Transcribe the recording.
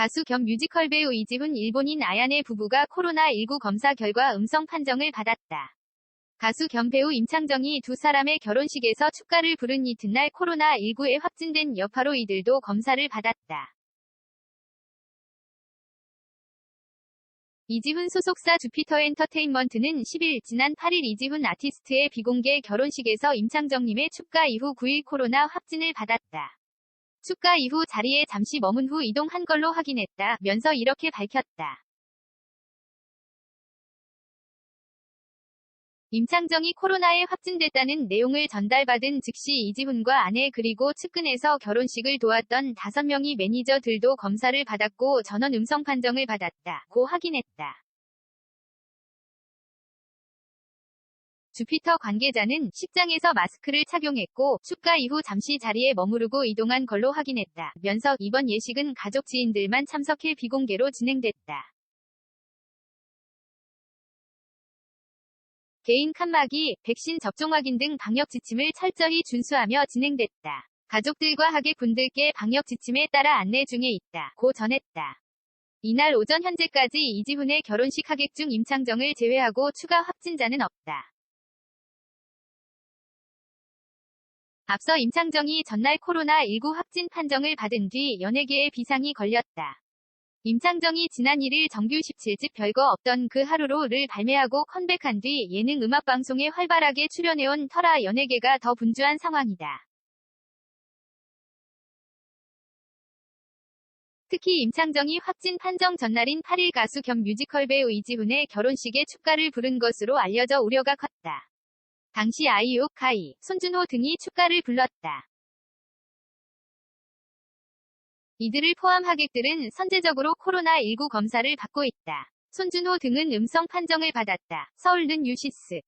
가수 겸 뮤지컬 배우 이지훈 일본인 아야네 부부가 코로나19 검사 결과 음성 판정을 받았다. 가수 겸 배우 임창정이 두 사람의 결혼식에서 축가를 부른 이튿날 코로나19에 확진된 여파로 이들도 검사를 받았다. 이지훈 소속사 주피터 엔터테인먼트는 10일 지난 8일 이지훈 아티스트의 비공개 결혼식에서 임창정님의 축가 이후 9일 코로나 확진을 받았다. 축가 이후 자리에 잠시 머문 후 이동한 걸로 확인했다. 면서 이렇게 밝혔다. 임창정이 코로나에 확진됐다는 내용을 전달받은 즉시 이지훈과 아내 그리고 측근에서 결혼식을 도왔던 5명이 매니저들도 검사를 받았고 전원 음성 판정을 받았다. 고 확인했다. 주피터 관계자는 식장에서 마스크를 착용했고 축가 이후 잠시 자리에 머무르고 이동한 걸로 확인했다. 면서 이번 예식은 가족 지인들만 참석해 비공개로 진행됐다. 개인 칸막이, 백신 접종 확인 등 방역 지침을 철저히 준수하며 진행됐다. 가족들과 하객분들께 방역 지침에 따라 안내 중에 있다. 고 전했다. 이날 오전 현재까지 이지훈의 결혼식 하객 중 임창정을 제외하고 추가 확진자는 없다. 앞서 임창정이 전날 코로나19 확진 판정을 받은 뒤 연예계에 비상이 걸렸다. 임창정이 지난 1일 정규 17집 별거 없던 그 하루로를 발매하고 컴백한 뒤 예능 음악방송에 활발하게 출연해온 터라 연예계가 더 분주한 상황이다. 특히 임창정이 확진 판정 전날인 8일 가수 겸 뮤지컬 배우 이지훈의 결혼식에 축가를 부른 것으로 알려져 우려가 컸다. 당시 아이유, 가이, 손준호 등이 축가를 불렀다. 이들을 포함 하객들은 선제적으로 코로나19 검사를 받고 있다. 손준호 등은 음성 판정을 받았다. 서울는 유시스